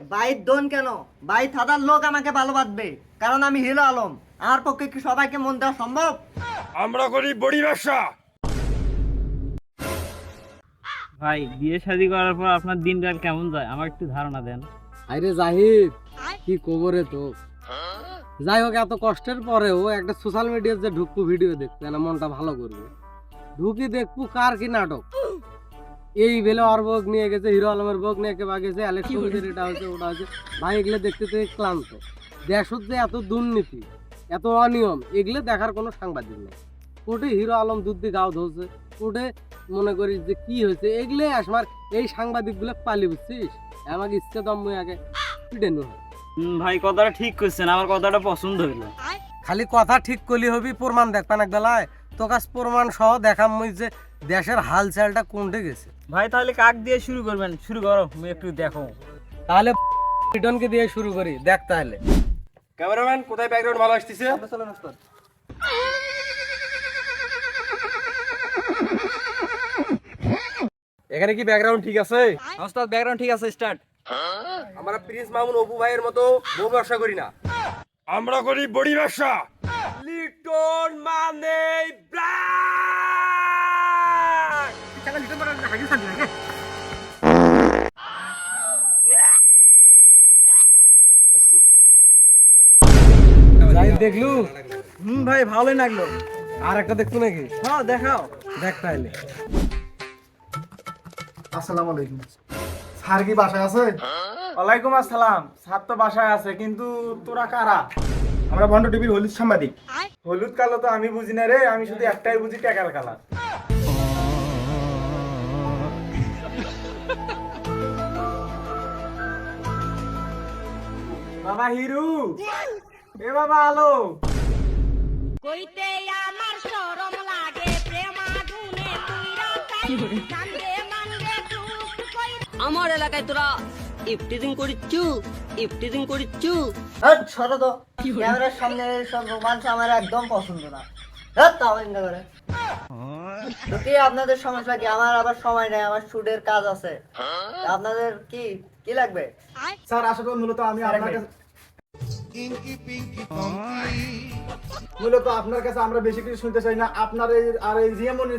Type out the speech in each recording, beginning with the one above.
বাইর দোন কেন? বাই থাদার লোক আমাকে ভালোবাসবে কারণ আমি হিরো আলম। আমার পক্ষে কি সবাইকে মন দেওয়া সম্ভব? আমরা করি বড়ি ব্যবসা। ভাই বিয়ে শাদি করার পর আপনার দিনকাল কেমন যায়? আমার একটু ধারণা দেন। আরে জাহিদ কি কবরে তো যাই হোক এত কষ্টের পরেও একটা সোশ্যাল মিডিয়ার যে ঢুকবো ভিডিও দেখতে মনটা ভালো করবে। ঢুকি দেখব কার কি নাটক। এই বেলে ওর বক নিয়ে গেছে হিরো আলমের বক নিয়ে কেবা গেছে অ্যালেক্স কবিদের এটা হচ্ছে ওটা হচ্ছে ভাই এগুলো দেখতে থেকে ক্লান্ত। দেশত যে এত দুর্নীতি এত অনিয়ম এগুলো দেখার কোনো সাংবাদিক নেই। কোটে হিরো আলম দুধ দিয়ে গাও ধরছে কোটে মনে করি যে কি হয়েছে এগুলো আসবার এই সাংবাদিকগুলো পালি বুঝছিস? আমাকে ইচ্ছে দম মুই আগে পিটে নো। ভাই কথাটা ঠিক করছেন আমার কথাটা পছন্দ হইল। খালি কথা ঠিক করলি হবি প্রমাণ দেখবেন এক বেলায় তো কাজ প্রমাণ সহ দেখাম মুই যে দেশের হালচালটা কোনটে গেছে। ভাই তাহলে কাক দিয়ে শুরু করবেন? শুরু করো আমি একটু দেখো। তাহলে রিটনকে দিয়ে শুরু করি দেখ তাহলে। ক্যামেরাম্যান কোথায় ব্যাকগ্রাউন্ড ভালো আসতেছে? এখানে কি ব্যাকগ্রাউন্ড ঠিক আছে? ওস্তাদ ব্যাকগ্রাউন্ড ঠিক আছে স্টার্ট আমরা প্রিন্স মামুন অপু ভাইয়ের মতো বউ ব্যবসা করি না। আমরা করি বড়ি ব্যবসা। লিটন মানে ব্ল্যাক যাই দেখলু হুম ভাই ভালোই লাগল। আর একটা দেখতো নাকি? হ্যাঁ দেখাও। দেখ তাহলে আসসালামু আলাইকুম। স্যার কি বাসায় আছে? ওয়ালাইকুম আসসালাম। স্যার তো বাসায় আছে কিন্তু তোরা কারা? আমরা টিভির হলুদ সাংবাদিক। হলুদ কালো তো আমি বুঝি না রে আমি শুধু একটাই বুঝি টাকার কালার। বাবা হিরু। এ বাবা আলো। কইতে আমার শরম লাগে প্রেমাগুনে তুইরা তাই। কান্দে মান্দে কই আমার এলাকায় তোরা ইফটিজিং করিচ্ছু ইফটিজিং করিচ্ছু। হ্যাঁ সরো তো। ক্যামেরার সামনে সব রোমাঞ্চ আমার একদম পছন্দ না। হ্যাঁ কি আপনাদের সমস্যা কি আমার আবার সময় নেই আমার সুডের কাজ আছে। আপনাদের কি কি লাগবে? স্যার আসলে মূলত আমি আপনার কাছে মূলত আপনার কাছে আমরা বেশি কিছু শুনতে চাই না। আপনার এই আর এই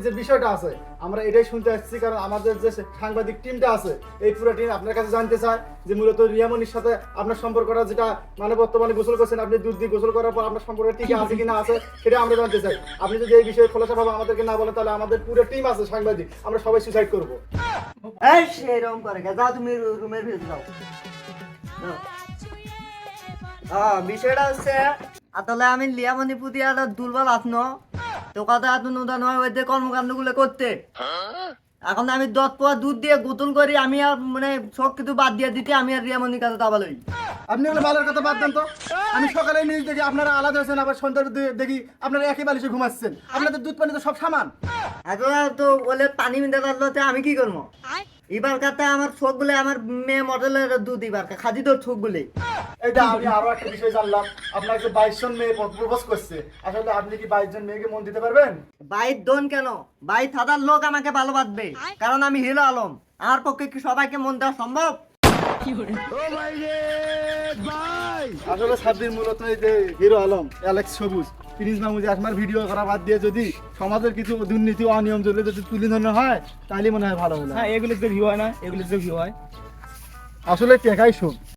যে বিষয়টা আছে আমরা এটাই শুনতে আসছি কারণ আমাদের যে সাংবাদিক টিমটা আছে এই পুরো টিম আপনার কাছে জানতে চায় যে মূলত রিয়ামনির সাথে আপনার সম্পর্কটা যেটা মানে বর্তমানে গোসল করছেন আপনি দুধ দিয়ে গোসল করার পর আপনার সম্পর্ক আছে কিনা আছে সেটা আমরা জানতে চাই। আপনি যদি এই বিষয়ে খোলাসাভাবে আমাদেরকে না বলেন তাহলে আমাদের পুরো টিম আছে সাংবাদিক আমরা সবাই সুসাইড করব। এই সেরকম করে যাও তুমি রুমের ভিতরে যাও। বিষয়টা হচ্ছে আসলে আমি লিয়ামনি পুতি আর দুর্বল আত্ম। তো কথা এত হয় ওই যে কর্মকাণ্ডগুলো করতে। এখন আমি দশ পোয়া দুধ দিয়ে গোতল করি আমি আর মানে সব কিছু বাদ দিয়ে দিতে আমি আর রিয়ামনির কাছে দাবালই আপনি এগুলো ভালোর কথা বাদ দেন তো। আমি সকালে নিউজ দেখি আপনারা আলাদা হয়েছেন আবার সন্ধ্যার দিকে দেখি আপনারা একই বালিশে ঘুমাচ্ছেন। আপনাদের দুধ পানি তো সব সামান। এখন তো বলে পানি মিনতে পারল তো আমি কি করব? এবার কাতে আমার চোখগুলো আমার মেয়ে মডেলের দুধ এবার খাদি তোর চোখ গুলি এটা আমি আরও একটা বিষয় জানলাম। আপনার যে বাইশ জন মেয়ে প্রপোজ করছে আসলে আপনি কি বাইশ জন মেয়েকে মন দিতে পারবেন? বাইর দোন কেন? বাই থাদার লোক আমাকে ভালোবাসবে কারণ আমি হিরো আলম। আমার পক্ষে কি সবাইকে মন দেওয়া সম্ভব? আসলে সাব্বির মূলত এই যে Hero Alam Alex Sabuj Prince মামুজি আসমার ভিডিও করা বাদ দিয়ে যদি সমাজের কিছু দুর্নীতি অনিয়ম চলে যদি তুলে ধরানো হয় তাহলে মনে হয় ভালো হলো। হ্যাঁ এগুলো যে ভিউ হয় না এগুলো যে ভিউ হয়। আসলে টেকাই সব।